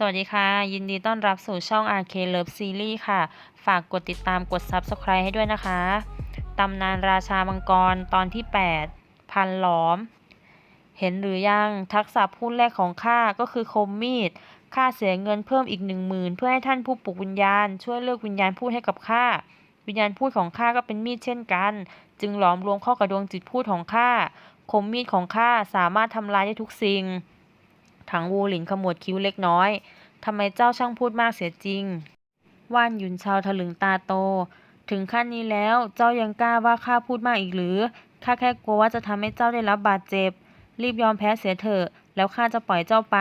สวัสดีค่ะ ยินดีต้อนรับสู่ช่อง RK Love Series ค่ะ ฝากกดติดตามกด Subscribe ให้ด้วยนะคะตำนานราชามังกรตอนที่ 8 พันหลอม เห็นหรือยังทักษะพูดแรกของข้าก็คือคมมีดข้าเสียเงินเพิ่มอีกหนึ่งหมื่นเพื่อให้ท่านผู้ปลุกวิญญาณ ช่วยเลือกวิญญาณพูดให้กับข้าวิญญาณพูดของข้าก็เป็นมีดเช่นกัน จึงหลอมรวมเข้ากับดวงจิตพูดของข้าคมมีดของข้าสามารถทำลายได้ทุกสิ่ง ถังวูหลินขมวดคิ้วเล็กน้อยทำไมเจ้าช่างพูดมากเสียจริง ว่านหยุนชาวถลึงตาโต ถึงขั้นนี้แล้วเจ้ายังกล้าว่าข้าพูดมากอีกหรือ ข้าแค่กลัวว่าจะทำให้เจ้าได้รับบาดเจ็บ รีบยอมแพ้เสียเถอะ แล้วข้าจะปล่อยเจ้าไป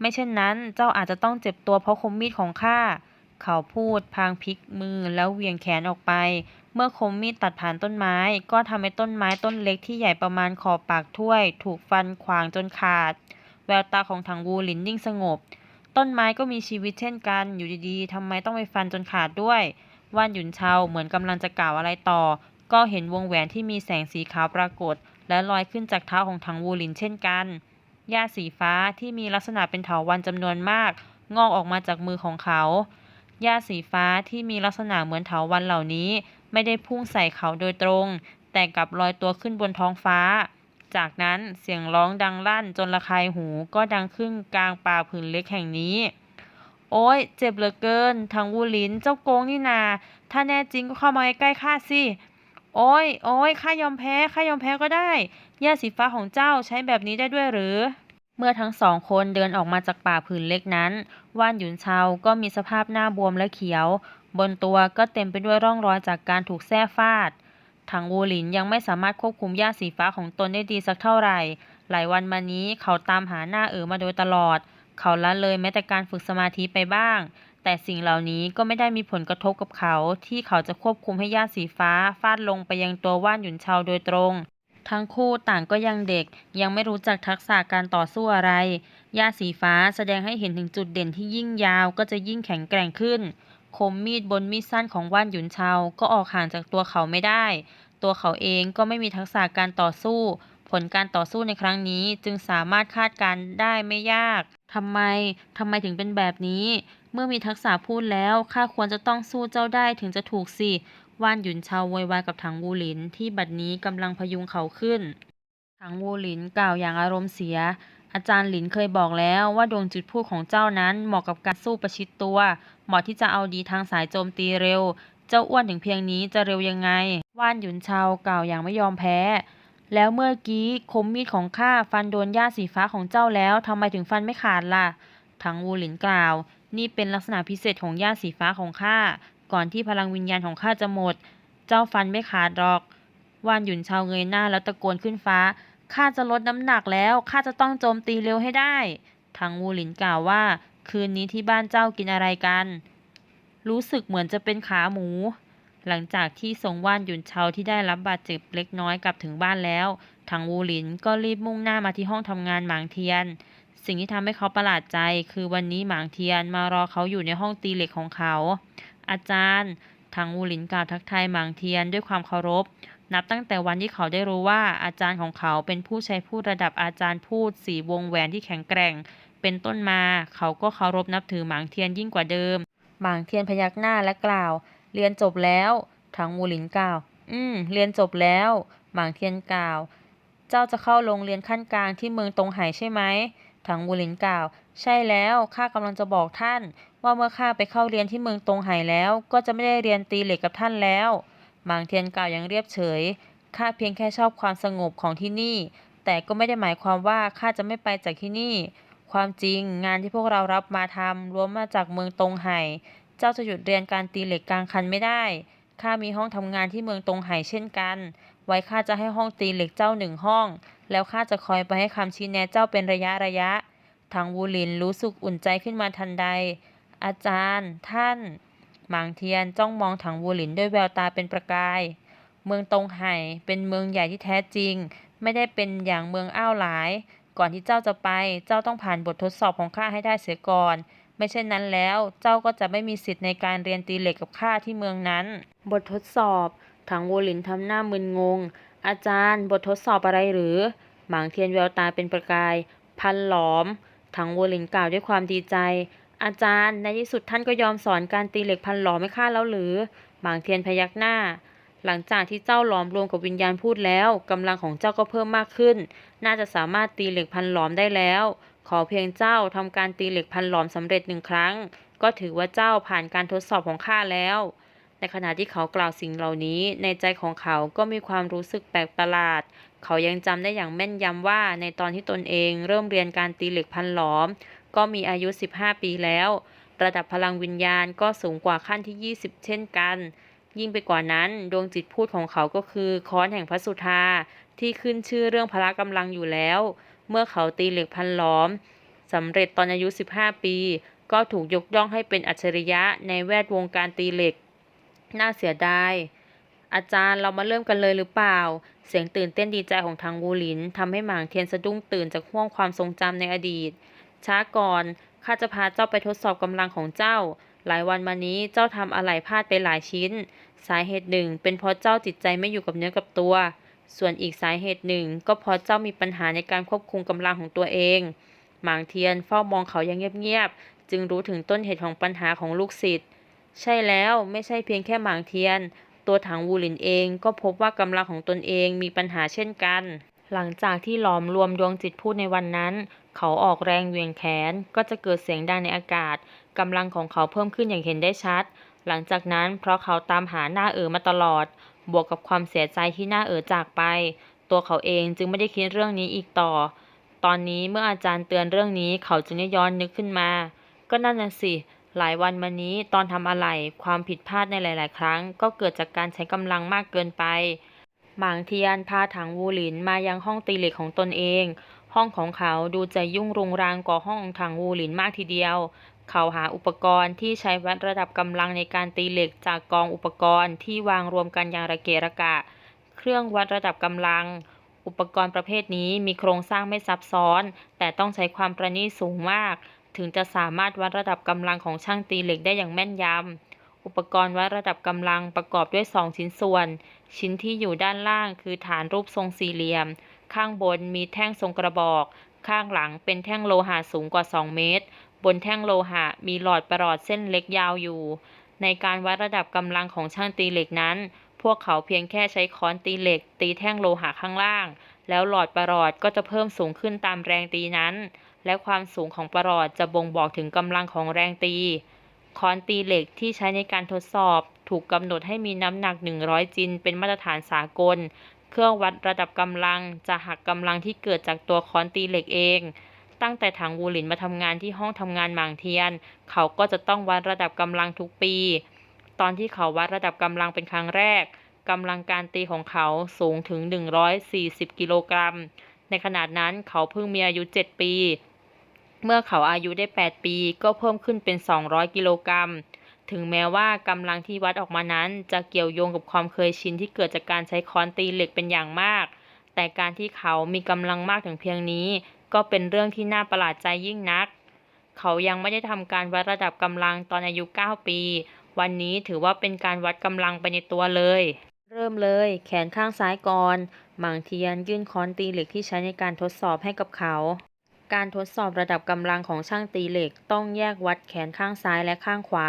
ไม่เช่นนั้นเจ้าอาจจะต้องเจ็บตัวเพราะคมมีดของข้า เขาพูดพางพลิกมือแล้วเหวี่ยงแขนออกไป เมื่อคมมีดตัดผ่านต้นไม้ ก็ทำให้ต้นไม้ต้นเล็กที่ใหญ่ประมาณขอบปากถ้วย ถูกฟันขวางจนขาด แววตาของถังวูหลินนิ่งสงบ ต้นไม้ก็มีชีวิตเช่นกัน อยู่ดีๆทำไมต้องไปฟันจนขาดด้วยว่านหยุนเชาเหมือนกำลังจะกล่าวอะไรต่อ ก็เห็นวงแหวนที่มีแสงสีขาวปรากฏ และลอยขึ้นจากเท้าของถังวูหลินเช่นกันหญ้าสีฟ้าที่มีลักษณะเป็นเถาวัลย์จำนวนมาก งอกออกมาจากมือของเขาหญ้าสีฟ้าที่มีลักษณะเหมือนเถาวัลย์เหล่านี้ ไม่ได้พุ่งใส่เขาโดยตรง แต่กลับลอยตัวขึ้นบนท้องฟ้า จากนั้นเสียงร้องดังลั่นจนระคายหูก็ดังขึ้นกลางป่าผืนเล็กแห่งนี้ โอ้ยเจ็บเหลือเกินทางวูลินเจ้าโกงนี่นา ถ้าแน่จริงก็เข้ามาใกล้ข้าสิ โอ้ยโอ้ยข้ายอมแพ้ข้ายอมแพ้ก็ได้หญ้าสีฟ้าของเจ้าใช้แบบนี้ได้ด้วยหรือ เมื่อทั้งสองคนเดินออกมาจากป่าผืนเล็กนั้นว่านหยุนเชาก็มีสภาพหน้าบวมและเขียว บนตัวก็เต็มไปด้วยร่องรอยจากการถูกแส้ฟาด ถังวูหลินยังไม่สามารถควบคุมหญ้าสีฟ้าของตนได้ดีสักเท่าไหร่ หลายวันมานี้เขาตามหาหน้าเอ๋อมาโดยตลอด เขาละเลยแม้แต่การฝึกสมาธิไปบ้าง แต่สิ่งเหล่านี้ก็ไม่ได้มีผลกระทบกับเขา ที่เขาจะควบคุมให้หญ้าสีฟ้าฟาดลงไปยังตัวว่านหยุนเชาโดยตรง ทั้งคู่ต่างก็ยังเด็ก ยังไม่รู้จักทักษะการต่อสู้อะไรหญ้าสีฟ้าแสดงให้เห็นถึงจุดเด่นที่ยิ่งยาวก็จะยิ่งแข็งแกร่งขึ้นคมมีดบนมีดสั้นของว่านหยุนเชาก็ออกห่างจากตัวเขาไม่ได้ ตัวเขาเองก็ไม่มีทักษะการต่อสู้ ผลการต่อสู้ในครั้งนี้จึงสามารถคาดการได้ไม่ยากทำไมทำไมถึงเป็นแบบนี้ เมื่อมีทักษะพูดแล้วข้าควรจะต้องสู้เจ้าได้ถึงจะถูกสิว่านหยุนเชาโวยวายกับถังวูหลินที่บัดนี้กำลังพยุงเขาขึ้น ถังวูหลินกล่าวอย่างอารมณ์เสีย อาจารย์หลินเคยบอกแล้วว่าดวงจิตพูดของเจ้านั้นเหมาะกับการสู้ประชิดตัว เหมาะที่จะเอาดีทางสายโจมตีเร็ว เจ้าอ้วนถึงเพียงนี้จะเร็วยังไง ว่านหยุนเชากล่าวอย่างไม่ยอมแพ้ แล้วเมื่อกี้คมมีดของข้าฟันโดนหญ้าสีฟ้าของเจ้าแล้วทำไมถึงฟันไม่ขาดล่ะ ถังวูหลินกล่าว นี่เป็นลักษณะพิเศษของหญ้าสีฟ้าของข้า ก่อนที่พลังวิญญาณของข้าจะหมด เจ้าฟันไม่ขาดหรอก ว่านหยุนเชาเงยหน้าแล้วตะโกนขึ้นฟ้า ข้าจะลดน้ำหนักแล้ว ข้าจะต้องโจมตีเร็วให้ได้ทางวูหลินกล่าวว่า คืนนี้ที่บ้านเจ้ากินอะไรกัน รู้สึกเหมือนจะเป็นขาหมู หลังจากที่ทรงว่านหยุนเชาที่ได้รับบาดเจ็บเล็กน้อยกลับถึงบ้านแล้วทางวูหลินก็รีบมุ่งหน้ามาที่ห้องทำงานหมางเทียน สิ่งที่ทำให้เขาประหลาดใจ คือวันนี้หมางเทียนมารอเขาอยู่ในห้องตีเหล็กของเขา อาจารย์ทางวูหลินกล่าวทักทายหมางเทียนด้วยความเคารพ นับตั้งแต่วันที่เขาได้รู้ว่าอาจารย์ของเขาเป็นผู้ใช้พูดระดับอาจารย์พูดสีวงแหวนที่แข็งแกร่ง เป็นต้นมา เขาก็เคารพนับถือหมางเทียนยิ่งกว่าเดิม หมางเทียนพยักหน้าและกล่าว เรียนจบแล้วทางวูหลินกล่าว อืม เรียนจบแล้ว หมางเทียนกล่าว เจ้าจะเข้าโรงเรียนขั้นกลางที่เมืองตงไหใช่ไหมทางวูหลินกล่าว ใช่แล้วข้ากำลังจะบอกท่าน ว่าเมื่อข้าไปเข้าเรียนที่เมืองตงไหแล้ว ก็จะไม่ได้เรียนตีเหล็กกับท่านแล้ว หมางเทียนกล่าวอย่างเรียบเฉยข้าเพียงแค่ชอบความสงบของที่นี่ แต่ก็ไม่ได้หมายความว่าข้าจะไม่ไปจากที่นี่ ความจริงงานที่พวกเรารับมาทำรวมมาจากเมืองตงไห่ เจ้าจะหยุดเรียนการตีเหล็กกลางคันไม่ได้ ข้ามีห้องทำงานที่เมืองตงไห่เช่นกัน ไว้ข้าจะให้ห้องตีเหล็กเจ้าหนึ่งห้อง แล้วข้าจะคอยไปให้คำชี้แนะเจ้าเป็นระยะระยะ ทางวูลินรู้สึกอุ่นใจขึ้นมาทันใด อาจารย์ ท่าน หมางเทียนจ้องมองถังวูหลินด้วยแววตาเป็นประกาย เมืองตงไห่เป็นเมืองใหญ่ที่แท้จริง ไม่ได้เป็นอย่างเมืองอ้าวหลาย ก่อนที่เจ้าจะไป เจ้าต้องผ่านบททดสอบของข้าให้ได้เสียก่อน ไม่เช่นนั้นแล้ว เจ้าก็จะไม่มีสิทธิ์ในการเรียนตีเหล็กกับข้าที่เมืองนั้น บททดสอบถังโวลินทำหน้ามึนงง อาจารย์บททดสอบอะไรหรือ หมางเทียนแววตาเป็นประกาย พันหลอม ถังวูลินกล่าวด้วยความดีใจ อาจารย์ในที่สุดท่านก็ยอมสอนการตีเหล็กพันหลอมให้ข้าแล้วหรือ หมางเทียนพยักหน้า หลังจากที่เจ้าหลอมรวมกับวิญญาณพูดแล้วกำลังของเจ้าก็เพิ่มมากขึ้น น่าจะสามารถตีเหล็กพันหลอมได้แล้ว ขอเพียงเจ้าทำการตีเหล็กพันหลอมสำเร็จหนึ่งครั้ง ก็ถือว่าเจ้าผ่านการทดสอบของข้าแล้วในขณะที่เขากล่าวสิ่งเหล่านี้ ในใจของเขาก็มีความรู้สึกแปลกประหลาด เขายังจำได้อย่างแม่นยำว่าในตอนที่ตนเองเริ่มเรียนการตีเหล็กพันหลอม ก็มีอายุ 15 ปีแล้ว ระดับพลังวิญญาณก็สูงกว่าขั้นที่ 20 เช่นกัน ยิ่งไปกว่านั้นดวงจิตพูดของเขาก็คือค้อนแห่งพระสุธาที่ขึ้นชื่อเรื่องพละกำลังอยู่แล้ว เมื่อเขาตีเหล็กพันหลอมสำเร็จตอนอายุ 15 ปี ก็ถูกยกย่องให้เป็นอัจฉริยะในแวดวงการตีเหล็ก น่าเสียดายอาจารย์เรามาเริ่มกันเลยหรือเปล่า เสียงตื่นเต้นดีใจของทางวูหลินทำให้หมางเทียนสะดุ้งตื่นจากห่วงความทรงจำในอดีต ช้าก่อนข้าจะพาเจ้าไปทดสอบกำลังของเจ้า หลายวันมานี้เจ้าทำอะไรพลาดไปหลายชิ้น สาเหตุหนึ่ง เป็นเพราะเจ้าจิตใจไม่อยู่กับเนื้อกับตัว ส่วนอีกสาเหตุหนึ่ง ก็เพราะเจ้ามีปัญหาในการควบคุมกำลังของตัวเอง หมางเทียนเฝ้ามองเขาอย่างเงียบๆ จึงรู้ถึงต้นเหตุของปัญหาของลูกศิษย์ ใช่แล้วไม่ใช่เพียงแค่หมางเทียน ตัวถังวูหลินเองก็พบว่ากำลังของตนเองมีปัญหาเช่นกัน หลังจากที่หลอมรวมดวงจิตพูดในวันนั้น เขาออกแรงเหวี่ยงแขน ก็จะเกิดเสียงดังในอากาศกำลังของเขาเพิ่มขึ้นอย่างเห็นได้ชัด หลังจากนั้นเพราะเขาตามหาหน้าเอ๋อมาตลอด บวกกับความเสียใจที่หน้าเอ๋อจากไป ตัวเขาเองจึงไม่ได้คิดเรื่องนี้อีกต่อ ตอนนี้เมื่ออาจารย์เตือนเรื่องนี้เขาจึงได้ย้อนนึกขึ้นมา ก็นั่นน่ะสิ หลายวันมานี้ตอนทำอะไรความผิดพลาดในหลาย ๆ ครั้ง ก็เกิดจากการใช้กำลังมากเกินไปหมางเทียนพาถังวูหลินมายังห้องตีเหล็กของตนเอง ห้องของเขาดูจะยุ่งรุงรังกว่าห้องของถังวูหลินมากทีเดียว เขาหาอุปกรณ์ที่ใช้วัดระดับกำลังในการตีเหล็กจากกองอุปกรณ์ที่วางรวมกันอย่างระเกะระกะ เครื่องวัดระดับกำลัง อุปกรณ์ประเภทนี้มีโครงสร้างไม่ซับซ้อน แต่ต้องใช้ความประณีตสูงมาก ถึงจะสามารถวัดระดับกำลังของช่างตีเหล็กได้อย่างแม่นยำ อุปกรณ์วัดระดับกำลังประกอบด้วย 2 ชิ้นส่วน ชิ้นที่อยู่ด้านล่างคือฐานรูปทรงสี่เหลี่ยม ข้างบนมีแท่งทรงกระบอก ข้างหลังเป็นแท่งโลหะสูงกว่า 2 เมตร บนแท่งโลหะมีหลอดประหลอดเส้นเล็กยาวอยู่ ในการวัดระดับกำลังของช่างตีเหล็กนั้น พวกเขาเพียงแค่ใช้ค้อนตีเหล็ก ตีแท่งโลหะข้างล่าง แล้วหลอดประหลอดก็จะเพิ่มสูงขึ้นตามแรงตีนั้น และความสูงของประหลอดจะบ่งบอกถึงกำลังของแรงตี ค้อนตีเหล็กที่ใช้ในการทดสอบ ถูกกำหนดให้มีน้ำหนัก 100 จินเป็นมาตรฐานสากล เครื่องวัดระดับกำลังจะหักกำลังที่เกิดจากตัวค้อนตีเหล็กเอง ตั้งแต่ถังวูหลินมาทำงานที่ห้องทำงานหมางเทียน เขาก็จะต้องวัดระดับกำลังทุกปี ตอนที่เขาวัดระดับกำลังเป็นครั้งแรกกำลังการตีของเขาสูงถึง 140 กิโลกรัม ในขนาดนั้นเขาเพิ่งมีอายุ 7 ปี เมื่อเขาอายุได้ 8 ปีก็เพิ่มขึ้นเป็น 200 กิโลกรัม ถึงแม้ว่ากำลังที่วัดออกมานั้น จะเกี่ยวโยงกับความเคยชินที่เกิดจากการใช้ค้อนตีเหล็กเป็นอย่างมาก แต่การที่เขามีกำลังมากถึงเพียงนี้ ก็เป็นเรื่องที่น่าประหลาดใจยิ่งนัก เขายังไม่ได้ทำการวัดระดับกำลังตอนอายุ 9 ปี วันนี้ถือว่าเป็นการวัดกำลังไปในตัวเลย เริ่มเลย แขนข้างซ้ายก่อนหมางเทียนยื่นค้อนตีเหล็กที่ใช้ในการทดสอบให้กับเขา การทดสอบระดับกำลังของช่างตีเหล็ก ต้องแยกวัดแขนข้างซ้ายและข้างขวา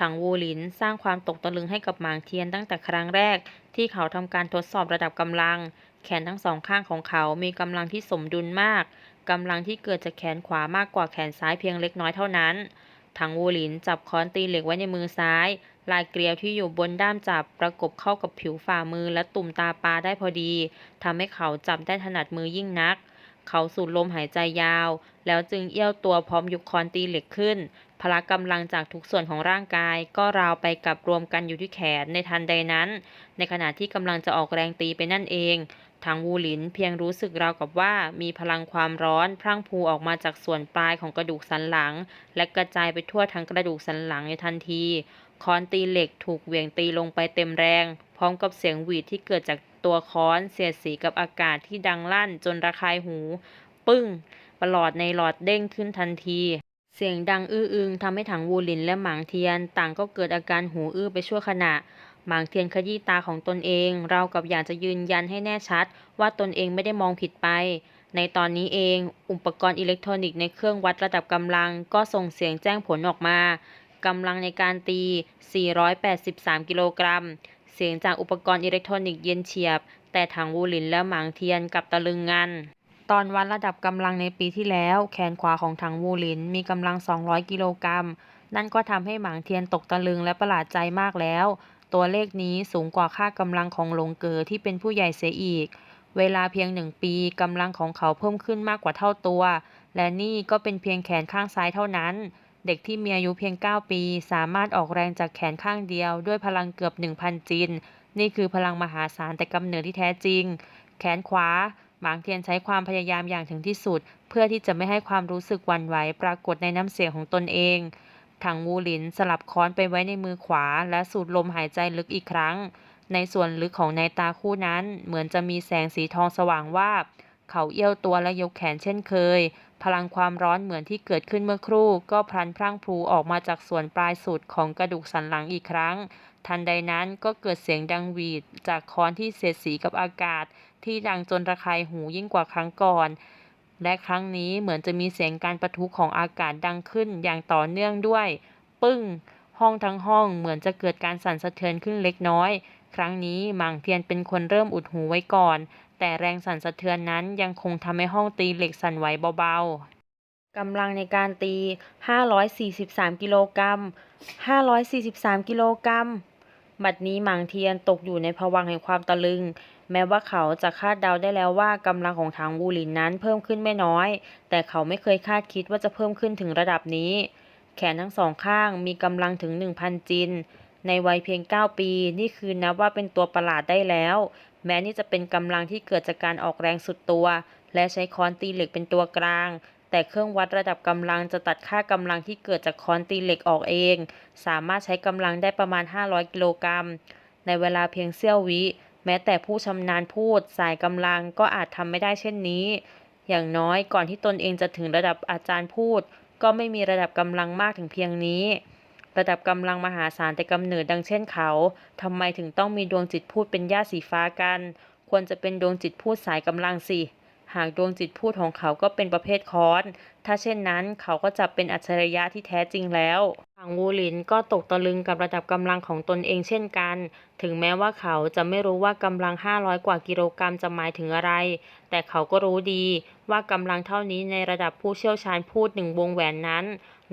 ถังวูหลินสร้างความตกตะลึงให้กับหมางเทียนตั้งแต่ครั้งแรก ที่เขาทำการทดสอบระดับกำลัง แขนทั้งสองข้างของเขามีกำลังที่สมดุลมาก กำลังที่เกิดจากแขนขวามากกว่าแขนซ้ายเพียงเล็กน้อยเท่านั้น ถังวูหลินจับค้อนตีเหล็กไว้ในมือซ้าย ลายเกลียวที่อยู่บนด้ามจับประกบเข้ากับผิวฝ่ามือและตุ่มตาปลาได้พอดีทำให้เขาจับได้ถนัดมือยิ่งนัก เขาสูดลมหายใจยาว แล้วจึงเอี้ยวตัวพร้อมยกค้อนตีเหล็กขึ้น พละกำลังจากทุกส่วนของร่างกาย ก็ราวไปกับรวมกันอยู่ที่แขนในทันใดนั้น ในขณะที่กำลังจะออกแรงตีไปนั่นเอง ทางวูหลินเพียงรู้สึกราวกับว่ามีพลังความร้อนพรั่งพูออกมาจากส่วนปลายของกระดูกสันหลัง และกระจายไปทั่วทั้งกระดูกสันหลังในทันที ค้อนตีเหล็กถูกเหวี่ยงตีลงไปเต็มแรง พร้อมกับเสียงหวีดที่เกิดจากตัวค้อนเสียดสีกับอากาศที่ดังลั่นจนระคายหู ปึ้งประหลอดในหลอดเด้งขึ้นทันทีเสียงดังอื้ออึงทำให้ถังวูหลินและหมางเทียน ต่างก็เกิดอาการหูอื้อไปชั่วขณะ หมางเทียนขยี้ตาของตนเอง เรากับอยากจะยืนยันให้แน่ชัด ว่าตนเองไม่ได้มองผิดไป ในตอนนี้เอง อุปกรณ์อิเล็กทรอนิกส์ในเครื่องวัดระดับกำลัง ก็ส่งเสียงแจ้งผลออกมากำลังในการตี 483 กิโลกรัม เสียงจากอุปกรณ์อิเล็กทรอนิกส์เย็นเฉียบ แต่ถังวูหลินและหมางเทียนกลับตะลึงงันตอนวัดระดับกำลังในปีที่แล้ว แขนขวาของถังวูหลินมีกำลัง 200 กิโลกรัม นั่นก็ทำให้หมางเทียนตกตะลึงและประหลาดใจมากแล้ว ตัวเลขนี้สูงกว่าค่ากำลังของหลงเก๋อที่เป็นผู้ใหญ่เสียอีก เวลาเพียงหนึ่งปีกำลังของเขาเพิ่มขึ้นมากกว่าเท่าตัว และนี่ก็เป็นเพียงแขนข้างซ้ายเท่านั้น เด็กที่มีอายุเพียง 9 ปี สามารถออกแรงจากแขนข้างเดียว ด้วยพลังเกือบ 1,000 จิน นี่คือพลังมหาศาลแต่กำเนิดที่แท้จริง แขนขวาหมางเทียนใช้ความพยายามอย่างถึงที่สุด เพื่อที่จะไม่ให้ความรู้สึกวันไหวปรากฏในน้ำเสียงของตนเอง ถังวูหลินสลับค้อนไปไว้ในมือขวา และสูดลมหายใจลึกอีกครั้ง ในส่วนลึกของในตาคู่นั้น เหมือนจะมีแสงสีทองสว่างวาบเขาเอี้ยวตัวและยกแขนเช่นเคย พลังความร้อนเหมือนที่เกิดขึ้นเมื่อครู่ ก็พลันพรั่งพรูออกมาจากส่วนปลายสุดของกระดูกสันหลังอีกครั้ง ทันใดนั้นก็เกิดเสียงดังหวีด จากค้อนที่เสียดสีกับอากาศ ที่ดังจนระคายหูยิ่งกว่าครั้งก่อน และครั้งนี้เหมือนจะมีเสียงการประทุของอากาศดังขึ้นอย่างต่อเนื่องด้วย ปึ้ง ห้องทั้งห้องเหมือนจะเกิดการสั่นสะเทือนขึ้นเล็กน้อย ครั้งนี้หมางเทียนเป็นคนเริ่มอุดหูไว้ก่อน แต่แรงสั่นสะเทือนนั้นยังคงทำให้ห้องตีเหล็กสั่นไหวเบาๆกำลังในการตี 543 กิโลกรัม 543 กิโลกรัม บัดนี้หมางเทียนตกอยู่ในภวังค์แห่งความตะลึง แม้ว่าเขาจะคาดเดาได้แล้วว่ากำลังของทางวูลินนั้นเพิ่มขึ้นไม่น้อย แต่เขาไม่เคยคาดคิดว่าจะเพิ่มขึ้นถึงระดับนี้ แขนทั้งสองข้างมีกำลังถึง 1,000 จิน ในวัยเพียง 9 ปี นี่คือนับว่าเป็นตัวประหลาดได้แล้ว แม้นี่จะเป็นกำลังที่เกิดจากการออกแรงสุดตัว และใช้ค้อนตีเหล็กเป็นตัวกลางแต่เครื่องวัดระดับกำลังจะตัดค่ากำลังที่เกิดจากค้อนตีเหล็กออกเอง สามารถใช้กำลังได้ประมาณ 500 กิโลกรัม ในเวลาเพียงเสี้ยววิ แม้แต่ผู้ชำนาญพูดสายกำลังก็อาจทำไม่ได้เช่นนี้ อย่างน้อยก่อนที่ตนเองจะถึงระดับอาจารย์พูด ก็ไม่มีระดับกำลังมากถึงเพียงนี้ ระดับกำลังมหาศาลแต่กำเนิดดังเช่นเขาทำไมถึงต้องมีดวงจิตพูดเป็นญาติสีฟ้ากัน ควรจะเป็นดวงจิตพูดสายกำลังสิ หากดวงจิตพูดของเขาก็เป็นประเภทค้อน ถ้าเช่นนั้นเขาก็จะเป็นอัจฉริยะที่แท้จริงแล้วทางวูหลินก็ตกตะลึงกับระดับกำลังของตนเองเช่นกัน ถึงแม้ว่าเขาจะไม่รู้ว่ากำลัง 500 กว่ากิโลกรัมจะหมายถึงอะไร แต่เขาก็รู้ดีว่ากำลังเท่านี้ในระดับผู้เชี่ยวชาญพูดหนึ่งวงแหวนนั้น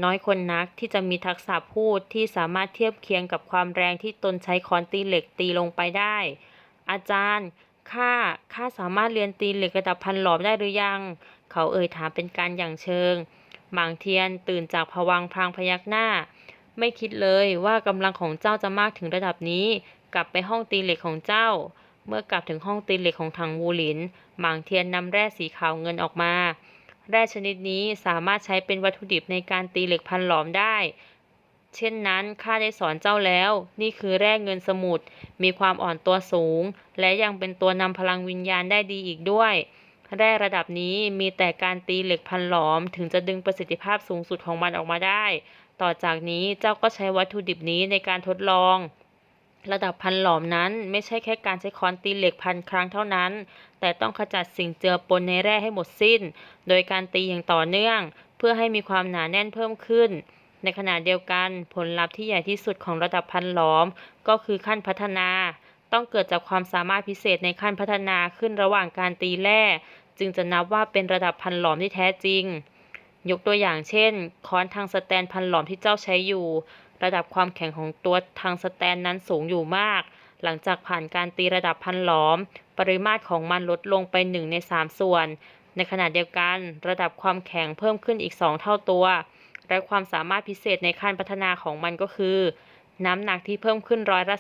น้อยคนนักที่จะมีทักษะพูดที่สามารถเทียบเคียงกับความแรงที่ตนใช้คอนตีเหล็กตีลงไปได้ อาจารย์ ข้าข้าสามารถเรียนตีเหล็กระดับพันหลอมได้หรือยัง เขาเอ่ยถามเป็นการอย่างเชิงหมางเทียนตื่นจากภวังพลางพยักหน้า ไม่คิดเลยว่ากำลังของเจ้าจะมากถึงระดับนี้ กลับไปห้องตีเหล็กของเจ้า เมื่อกลับถึงห้องตีเหล็กของถังวูหลิน หมางเทียนนำแร่สีขาวเงินออกมา แร่ชนิดนี้สามารถใช้เป็นวัตถุดิบในการตีเหล็กพันหลอมได้ เช่นนั้นข้าได้สอนเจ้าแล้ว นี่คือแร่เงินสมุทรมีความอ่อนตัวสูง และยังเป็นตัวนำพลังวิญญาณได้ดีอีกด้วย แร่ระดับนี้มีแต่การตีเหล็กพันหลอม ถึงจะดึงประสิทธิภาพสูงสุดของมันออกมาได้ ต่อจากนี้เจ้าก็ใช้วัตถุดิบนี้ในการทดลอง ระดับพันหลอมนั้นไม่ใช่แค่การใช้ค้อนตีเหล็กพันครั้งเท่านั้น แต่ต้องขจัดสิ่งเจือปนในแร่ให้หมดสิ้น โดยการตีอย่างต่อเนื่อง เพื่อให้มีความหนาแน่นเพิ่มขึ้น ในขณะเดียวกันผลลัพธ์ที่ใหญ่ที่สุดของระดับพันหลอม ก็คือขั้นพัฒนา ต้องเกิดจากความสามารถพิเศษในขั้นพัฒนาขึ้นระหว่างการตีแร่จึงจะนับว่าเป็นระดับพันหลอมที่แท้จริง ยกตัวอย่างเช่น ค้อนทางสแตนพันหลอมที่เจ้าใช้อยู่ ระดับความแข็งของตัวทางสแตนนั้นสูงอยู่มาก หลังจากผ่านการตีระดับพันหลอม ปริมาตรของมันลดลงไปหนึ่งในสามส่วน ในขณะเดียวกัน ระดับความแข็งเพิ่มขึ้นอีกสองเท่าตัว และความสามารถพิเศษในขั้นพัฒนาของมันก็คือ น้ำหนักที่เพิ่มขึ้นร้อยละ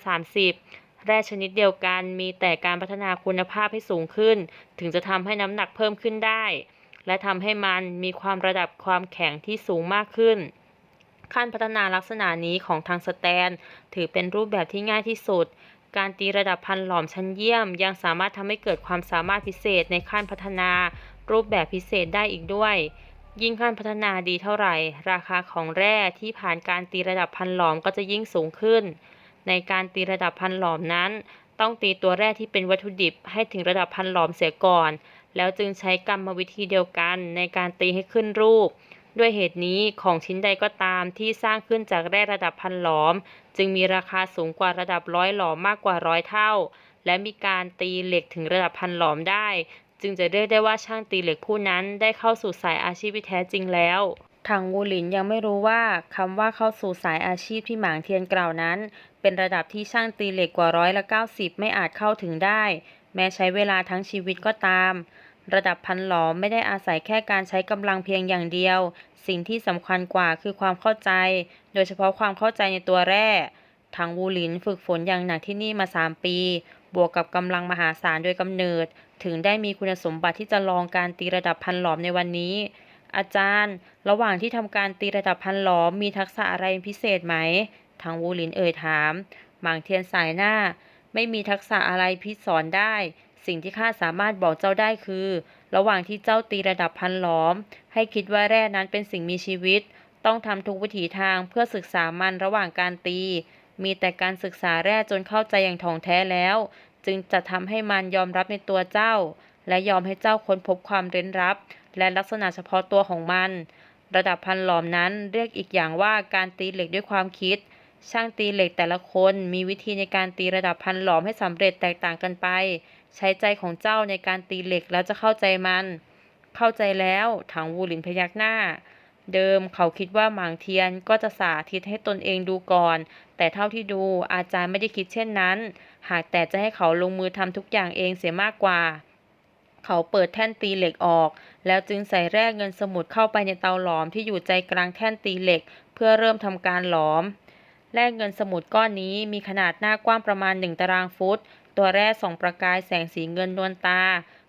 30 แร่ชนิดเดียวกันมีแต่การพัฒนาคุณภาพให้สูงขึ้น ถึงจะทำให้น้ำหนักเพิ่มขึ้นได้ และทำให้มันมีความระดับความแข็งที่สูงมากขึ้น ขั้นพัฒนาลักษณะนี้ของทางสแตน ถือเป็นรูปแบบที่ง่ายที่สุดการตีระดับพันหลอมชั้นเยี่ยม ยังสามารถทำให้เกิดความสามารถพิเศษในขั้นพัฒนา รูปแบบพิเศษได้อีกด้วย ยิ่งขั้นพัฒนาดีเท่าไหร่ ราคาของแร่ที่ผ่านการตีระดับพันหลอมก็จะยิ่งสูงขึ้น ในการตีระดับพันหลอมนั้น ต้องตีตัวแร่ที่เป็นวัตถุดิบให้ถึงระดับพันหลอมเสียก่อน แล้วจึงใช้กรรมวิธีเดียวกันในการตีให้ขึ้นรูป ด้วยเหตุนี้ของชิ้นใดก็ตามที่สร้างขึ้นจากแร่ระดับพันหลอม จึงมีราคาสูงกว่าระดับร้อยหลอมมากกว่าร้อยเท่าและมีการตีเหล็กถึงระดับพันหลอมได้ จึงจะเรียกได้ว่าช่างตีเหล็กผู้นั้นได้เข้าสู่สายอาชีพที่แท้จริงแล้วทางวูหลินยังไม่รู้ว่าคำว่าเข้าสู่สายอาชีพที่หมางเทียนกล่าวนั้น เป็นระดับที่ช่างตีเหล็กกว่าร้อยละ90 ไม่อาจเข้าถึงได้ แม้ใช้เวลาทั้งชีวิตก็ตาม ระดับพันหลอมไม่ได้อาศัยแค่การใช้กำลังเพียงอย่างเดียว สิ่งที่สำคัญกว่าคือความเข้าใจ โดยเฉพาะความเข้าใจในตัวแร่ทางวูหลินฝึกฝนอย่างหนักที่นี่มา 3 ปี บวกกับกำลังมหาศาลโดยกำเนิดถึงได้มีคุณสมบัติที่จะลองการตีระดับพันหลอมในวันนี้ อาจารย์ ระหว่างที่ทำการตีระดับพันหลอมมีทักษะอะไรพิเศษไหม ทางวูหลินเอ่ยถามหมางเทียนสายหน้า ไม่มีทักษะอะไรพิสอนได้ สิ่งที่ข้าสามารถบอกเจ้าได้คือ ระหว่างที่เจ้าตีระดับพันหลอม ให้คิดว่าแร่นั้นเป็นสิ่งมีชีวิต ต้องทำทุกวิถีทางเพื่อศึกษามันระหว่างการตีมีแต่การศึกษาแร่จนเข้าใจอย่างถ่องแท้แล้ว จึงจะทำให้มันยอมรับในตัวเจ้า และยอมให้เจ้าค้นพบความเร้นลับ และลักษณะเฉพาะตัวของมัน ระดับพันหลอมนั้นเรียกอีกอย่างว่าการตีเหล็กด้วยความคิด ช่างตีเหล็กแต่ละคนมีวิธีในการตีระดับพันหลอมให้สำเร็จแตกต่างกันไป ใช้ใจของเจ้าในการตีเหล็กแล้วจะเข้าใจมัน เข้าใจแล้วถังวูหลินพยักหน้าเดิมเขาคิดว่าหมางเทียนก็จะสาธิตให้ตนเองดูก่อน แต่เท่าที่ดูอาจารย์ไม่ได้คิดเช่นนั้น หากแต่จะให้เขาลงมือทำทุกอย่างเองเสียมากกว่า เขาเปิดแท่นตีเหล็กออก แล้วจึงใส่แร่เงินสมุดเข้าไปในเตาหลอมที่อยู่ใจกลางแท่นตีเหล็ก เพื่อเริ่มทำการหลอม แร่เงินสมุดก้อนนี้มีขนาดหน้ากว้างประมาณ1ตารางฟุต ตัวแร่ส่องประกายแสงสีเงินนวลตา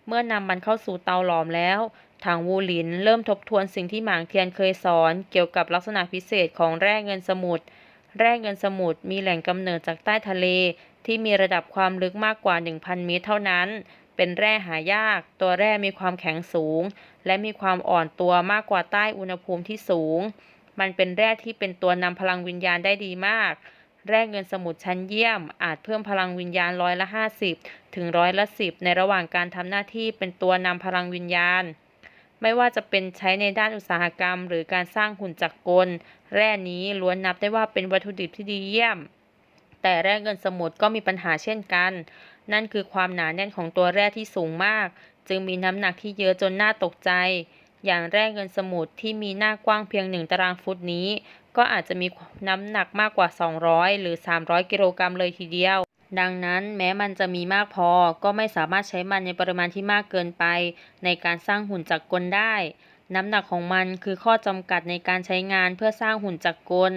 เมื่อนำมันเข้าสู่เตาหลอมแล้วทางวูหลินเริ่มทบทวนสิ่งที่หมางเทียนเคยสอน เกี่ยวกับลักษณะพิเศษของแร่เงินสมุทร แร่เงินสมุทรมีแหล่งกำเนิดจากใต้ทะเล ที่มีระดับความลึกมากกว่า 1,000 เมตรเท่านั้น เป็นแร่หายาก ตัวแร่มีความแข็งสูง และมีความอ่อนตัวมากกว่าใต้อุณหภูมิที่สูง มันเป็นแร่ที่เป็นตัวนำพลังวิญญาณได้ดีมาก แร่เงินสมุทรชั้นเยี่ยม อาจเพิ่มพลังวิญญาณร้อยละ 50 ถึงร้อยละ10 ในระหว่างการทำหน้าที่เป็นตัวนำพลังวิญญาณไม่ว่าจะเป็นใช้ในด้านอุตสาหกรรม หรือการสร้างหุ่นจักรกล แร่นี้ล้วนนับได้ว่าเป็นวัตถุดิบที่ดีเยี่ยม แต่แร่เงินสมุทรก็มีปัญหาเช่นกัน นั่นคือความหนาแน่นของตัวแร่ที่สูงมาก จึงมีน้ำหนักที่เยอะจนน่าตกใจ อย่างแร่เงินสมุทรที่มีหน้ากว้างเพียงหนึ่งตารางฟุตนี้ ก็อาจจะมีน้ำหนักมากกว่า 200 หรือ 300 กิโลกรัมเลยทีเดียวดังนั้นแม้มันจะมีมากพอก็ไม่สามารถใช้มันในปริมาณที่มากเกินไป ในการสร้างหุ่นจักรกลได้ น้ำหนักของมันคือข้อจำกัดในการใช้งานเพื่อสร้างหุ่นจักรกล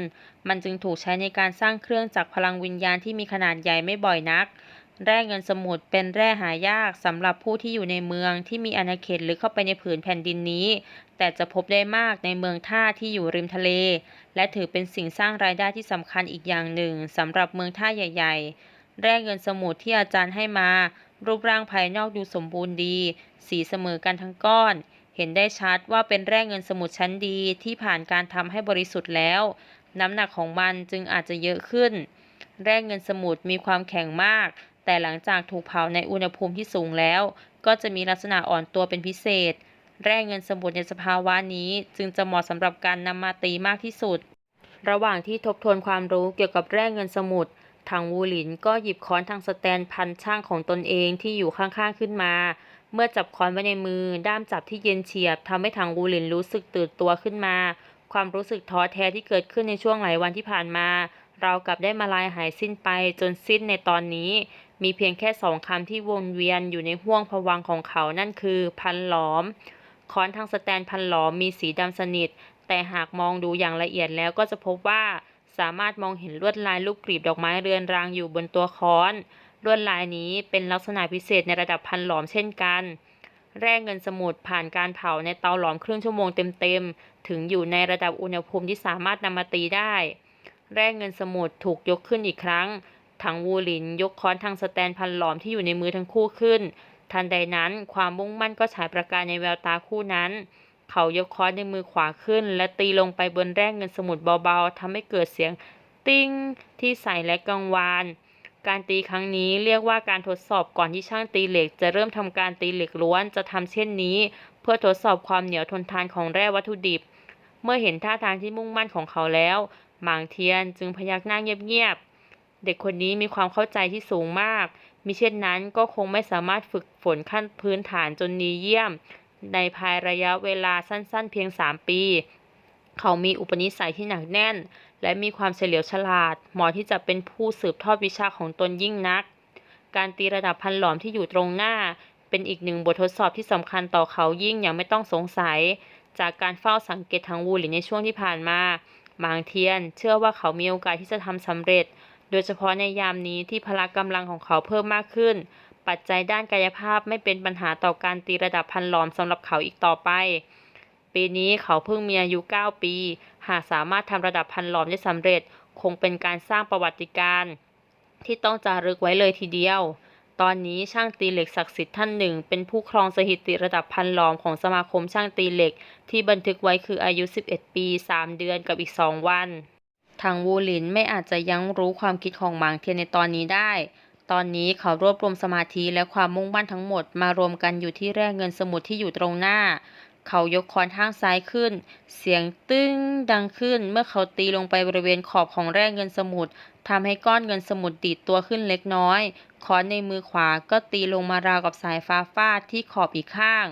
มันจึงถูกใช้ในการสร้างเครื่องจักรพลังวิญญาณที่มีขนาดใหญ่ไม่บ่อยนัก แร่เงินสมุทรเป็นแร่หายากสำหรับผู้ที่อยู่ในเมืองที่มีอาณาเขตลึกเข้าไปในผืนแผ่นดินนี้ แต่จะพบได้มากในเมืองท่าที่อยู่ริมทะเล และถือเป็นสิ่งสร้างรายได้ที่สำคัญอีกอย่างหนึ่งสำหรับเมืองท่าใหญ่ ๆ แร่เงินสมุทรที่อาจารย์ให้มา รูปร่างภายนอกดูสมบูรณ์ดี สีเสมอกันทั้งก้อน เห็นได้ชัดว่าเป็นแร่เงินสมุทรชั้นดีที่ผ่านการทำให้บริสุทธิ์แล้ว น้ำหนักของมันจึงอาจจะเยอะขึ้น แร่เงินสมุทรมีความแข็งมาก แต่หลังจากถูกเผาในอุณหภูมิที่สูงแล้ว ก็จะมีลักษณะอ่อนตัวเป็นพิเศษ แร่เงินสมุทรในสภาวะนี้จึงจะเหมาะสำหรับการนำมาตีมากที่สุด ระหว่างที่ทบทวนความรู้เกี่ยวกับแร่เงินสมุทรทางวูหลินก็หยิบค้อนทางสแตนพันช่างของตนเองที่อยู่ข้างๆขึ้นมา เมื่อจับค้อนไว้ในมือ ด้ามจับที่เย็นเฉียบทำให้ทางวูหลินรู้สึกตื่นตัวขึ้นมา ความรู้สึกท้อแท้ที่เกิดขึ้นในช่วงหลายวันที่ผ่านมา เรากลับได้มาลายหายสิ้นไปจนสิ้นในตอนนี้ มีเพียงแค่สองคำที่วนเวียนอยู่ในห้วงผวังของเขานั่นคือ พันหลอม ค้อนทางสแตนพันหลอมมีสีดำสนิท แต่หากมองดูอย่างละเอียดแล้วก็จะพบว่าสามารถมองเห็นลวดลายลูกกลีบดอกไม้เรือนรางอยู่บนตัวค้อน ลวดลายนี้เป็นลักษณะพิเศษในระดับพันหลอมเช่นกัน แร่เงินสมุทรผ่านการเผาในเตาหลอมครึ่งชั่วโมงเต็มๆ ถึงอยู่ในระดับอุณหภูมิที่สามารถนำมาตีได้ แร่เงินสมุทรถูกยกขึ้นอีกครั้ง ถังวูหลินยกค้อนทางสแตนพันหลอมที่อยู่ในมือทั้งคู่ขึ้น ทันใดนั้นความมุ่งมั่นก็ฉายประกายในแววตาคู่นั้น เขายกค้อนในมือขวาขึ้น และตีลงไปบนแร่เงินสมุทรเบาๆทำให้เกิดเสียง ติ้งที่ใสและกังวาน การตีครั้งนี้เรียกว่าการทดสอบก่อนที่ช่างตีเหล็ก จะเริ่มทำการตีเหล็กล้วน จะทำเช่นนี้ เพื่อทดสอบความเหนียวทนทานของแร่วัตถุดิบ เมื่อเห็นท่าทางที่มุ่งมั่นของเขาแล้ว หมางเทียนจึงพยักหน้าเงียบๆ เด็กคนนี้มีความเข้าใจที่สูงมาก มิเช่นนั้นก็คงไม่สามารถฝึกฝนขั้นพื้นฐานจนดีเยี่ยม ในภายระยะเวลาสั้นๆ เพียง 3 ปี เขามีอุปนิสัยที่หนักแน่น และมีความเฉลียวฉลาด เหมาะที่จะเป็นผู้สืบทอดวิชาของตนยิ่งนัก การตีระดับพันหลอมที่อยู่ตรงหน้า เป็นอีกหนึ่งบททดสอบที่สำคัญต่อเขายิ่งอย่างไม่ต้องสงสัย จากการเฝ้าสังเกตทางวูหลินในช่วงที่ผ่านมาหมางเทียน เชื่อว่าเขามีโอกาสที่จะทำสำเร็จ โดยเฉพาะในยามนี้ที่พละกำลังของเขาเพิ่มมากขึ้น ปัจจัยด้านกายภาพไม่เป็นปัญหาต่อการตีระดับพันหลอมสำหรับเขาอีกต่อไป ปีนี้เขาเพิ่งมีอายุ 9 ปี หากสามารถทำระดับพันหลอมได้สำเร็จ คงเป็นการสร้างประวัติการ ที่ต้องจารึกไว้เลยทีเดียว ตอนนี้ช่างตีเหล็กศักดิ์สิทธิ์ท่านหนึ่ง เป็นผู้ครองสถิติระดับพันหลอมของสมาคมช่างตีเหล็ก ที่บันทึกไว้คืออายุ 11 ปี 3 เดือนกับอีก 2 วัน ทางวูหลินไม่อาจจะยั้งรู้ความคิดของหมางเทียนในตอนนี้ได้ตอนนี้เขารวบรวมสมาธิและความมุ่งมั่นทั้งหมดมารวมกันอยู่ที่แร่เงินสมุทรที่อยู่ตรงหน้า เขายกค้อนข้างซ้ายขึ้น เสียงตึ้งดังขึ้น เมื่อเขาตีลงไปบริเวณขอบของแร่เงินสมุทรทำให้ก้อนเงินสมุทรดีดตัวขึ้นเล็กน้อย ค้อนในมือขวาก็ตีลงมาราวกับสายฟ้าฟาดที่ขอบอีกข้าง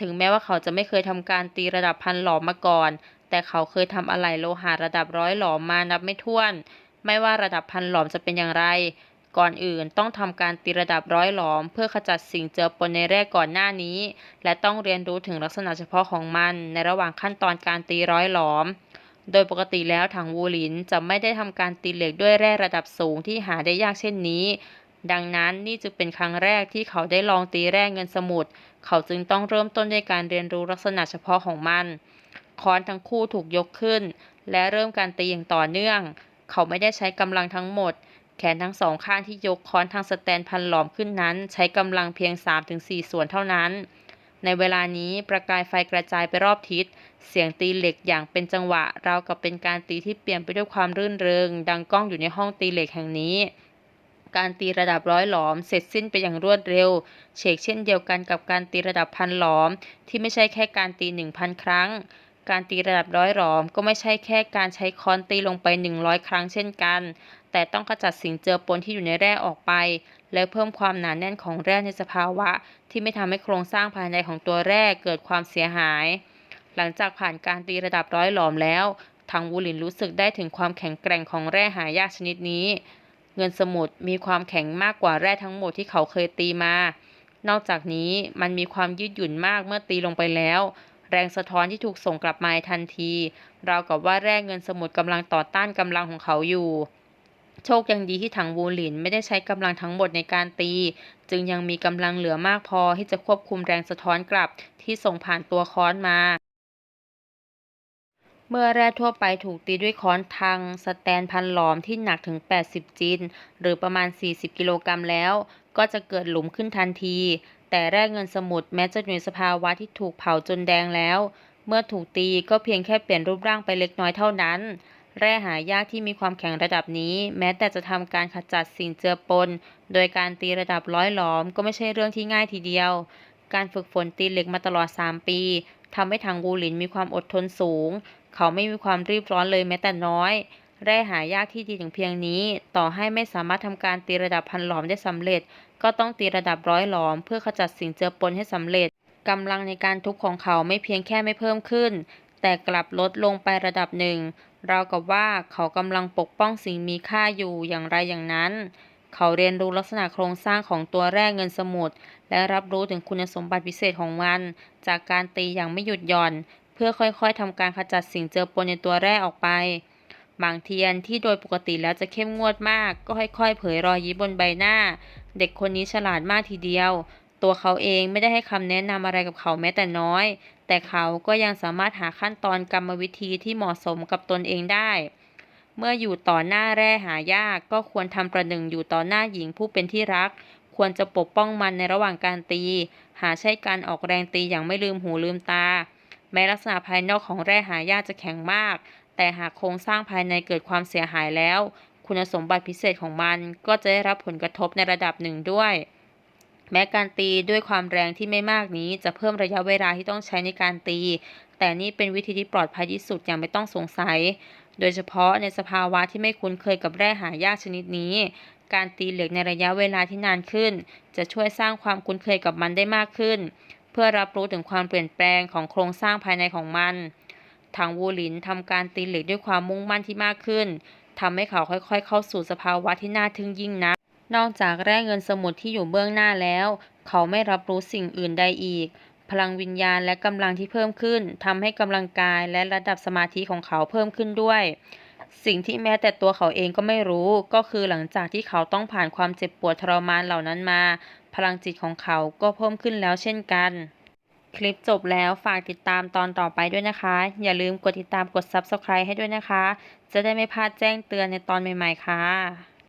ถึงแม้ว่าเขาจะไม่เคยทำการตีระดับพันหลอมมาก่อน แต่เขาเคยทำอะไหล่โลหะระดับร้อยหลอมมานับไม่ถ้วน ไม่ว่าระดับพันหลอมจะเป็นอย่างไร ก่อนอื่นต้องทำการตีระดับร้อยหลอม เพื่อขจัดสิ่งเจือปนในแร่ก่อนหน้านี้ และต้องเรียนรู้ถึงลักษณะเฉพาะของมัน ในระหว่างขั้นตอนการตีร้อยหลอม โดยปกติแล้วถังวูหลินจะไม่ได้ทำการตีเหล็กด้วยแร่ระดับสูงที่หาได้ยากเช่นนี้ ดังนั้นนี่จึงเป็นครั้งแรกที่เขาได้ลองตีแร่เงินสมุทรเขาจึงต้องเริ่มต้นด้วยการเรียนรู้ลักษณะเฉพาะของมันค้อนทั้งคู่ถูกยกขึ้น และเริ่มการตีอย่างต่อเนื่อง เขาไม่ได้ใช้กำลังทั้งหมด แขนทั้งสองข้างที่ยกค้อนทางสแตนพันหลอมขึ้นนั้น ใช้กำลังเพียง 3-4 ส่วนเท่านั้น ในเวลานี้ประกายไฟกระจายไปรอบทิศ เสียงตีเหล็กอย่างเป็นจังหวะ ราวกับเป็นการตีที่เปลี่ยนไปด้วยความรื่นเริง ดังก้องอยู่ในห้องตีเหล็กแห่งนี้ การตีระดับร้อยหลอม เสร็จสิ้นไปอย่างรวดเร็วเฉกเช่นเดียวกันกับการตีระดับพันหลอม ที่ไม่ใช่แค่การตี1,000ครั้ง การตีระดับร้อยหลอมก็ไม่ใช่แค่การใช้ค้อนตีลงไป100ครั้งเช่นกัน แต่ต้องขจัดสิ่งเจือปนที่อยู่ในแร่ออกไป และเพิ่มความหนาแน่นของแร่ในสภาวะ ที่ไม่ทำให้โครงสร้างภายในของตัวแร่เกิดความเสียหาย หลังจากผ่านการตีระดับร้อยหลอมแล้ว ทางวูลินรู้สึกได้ถึงความแข็งแกร่งของแร่หายากชนิดนี้ เงินสมุทรมีความแข็งมากกว่าแร่ทั้งหมดที่เขาเคยตีมา นอกจากนี้มันมีความยืดหยุ่นมากเมื่อตีลงไปแล้วแรงสะท้อนที่ถูกส่งกลับมาทันที ราวกับว่าแร่เงินสมุทรกำลังต่อต้านกำลังของเขาอยู่ โชคยังดีที่ถังวูหลินไม่ได้ใช้กำลังทั้งหมดในการตี จึงยังมีกำลังเหลือมากพอที่จะควบคุมแรงสะท้อนกลับที่ส่งผ่านตัวค้อนมา เมื่อแร่ทั่วไปถูกตีด้วยค้อนทางสแตนพันหลอมที่หนักถึง 80 จิน หรือประมาณ 40 กิโลกรัมแล้ว ก็จะเกิดหลุมขึ้นทันที แต่แร่เงินสมุทรแม้จะอยู่ในสภาวะที่ถูกเผาจนแดงแล้ว เมื่อถูกตีก็เพียงแค่เปลี่ยนรูปร่างไปเล็กน้อยเท่านั้น แร่หายากที่มีความแข็งระดับนี้ แม้แต่จะทำการขจัดสิ่งเจือปน โดยการตีระดับร้อยหลอม ก็ไม่ใช่เรื่องที่ง่ายทีเดียว การฝึกฝนตีเหล็กมาตลอด 3 ปีทำให้ทางวูหลินมีความอดทนสูง เขาไม่มีความรีบร้อนเลยแม้แต่น้อย แร่หายากที่ดีถึงเพียงนี้ ต่อให้ไม่สามารถทำการตีระดับพันหลอมได้สำเร็จ ก็ต้องตีระดับร้อยหลอม เพื่อขจัดสิ่งเจือปนให้สำเร็จกำลังในการทุบของเขาไม่เพียงแค่ไม่เพิ่มขึ้น แต่กลับลดลงไประดับหนึ่ง ราวกับว่าเขากำลังปกป้องสิ่งมีค่าอยู่อย่างไรอย่างนั้น เขาเรียนรู้ลักษณะโครงสร้างของตัวแร่เงินสมุทรและรับรู้ถึงคุณสมบัติพิเศษของมัน จากการตีอย่างไม่หยุดหย่อน เพื่อค่อยๆทำการขจัดสิ่งเจือปนในตัวแร่ออกไปหมางเทียนที่โดยปกติแล้วจะเข้มงวดมาก ก็ค่อยๆ เผยรอยยิ้มบนใบหน้า เด็กคนนี้ฉลาดมากทีเดียว ตัวเขาเองไม่ได้ให้คำแนะนำอะไรกับเขาแม้แต่น้อย แต่เขาก็ยังสามารถหาขั้นตอนกรรมวิธีที่เหมาะสมกับตนเองได้ เมื่ออยู่ต่อหน้าแร่หายากก็ควรทำประหนึ่งอยู่ต่อหน้าหญิงผู้เป็นที่รัก ควรจะปกป้องมันในระหว่างการตี หาใช่การออกแรงตีอย่างไม่ลืมหูลืมตา แม้ลักษณะภายนอกของแร่หายากจะแข็งมาก แต่หากโครงสร้างภายในเกิดความเสียหายแล้ว คุณสมบัติพิเศษของมันก็จะได้รับผลกระทบในระดับหนึ่งด้วย แม้การตีด้วยความแรงที่ไม่มากนี้ จะเพิ่มระยะเวลาที่ต้องใช้ในการตี แต่นี่เป็นวิธีที่ปลอดภัยที่สุดอย่างไม่ต้องสงสัย โดยเฉพาะในสภาวะที่ไม่คุ้นเคยกับแร่หายากชนิดนี้ การตีเหล็กในระยะเวลาที่นานขึ้น จะช่วยสร้างความคุ้นเคยกับมันได้มากขึ้น เพื่อรับรู้ถึงความเปลี่ยนแปลงของโครงสร้างภายในของมันทางวูหลินทำการตีเหล็กด้วยความมุ่งมั่นที่มากขึ้นทำให้เขาค่อยๆ เข้าสู่สภาวะที่น่าทึ่งยิ่งนัก นอกจากแร่เงินสมุทรที่อยู่เบื้องหน้าแล้ว เขาไม่รับรู้สิ่งอื่นใดอีก พลังวิญญาณและกำลังที่เพิ่มขึ้นทำให้กำลังกายและระดับสมาธิของเขาเพิ่มขึ้นด้วย สิ่งที่แม้แต่ตัวเขาเองก็ไม่รู้ ก็คือหลังจากที่เขาต้องผ่านความเจ็บปวดทรมานเหล่านั้นมา พลังจิตของเขาก็เพิ่มขึ้นแล้วเช่นกันคลิปจบแล้วฝากติดตามตอนต่อไปด้วยนะคะ อย่าลืมกดติดตามกด Subscribe ให้ด้วยนะคะ จะได้ไม่พลาดแจ้งเตือนในตอนใหม่ ๆ ค่ะ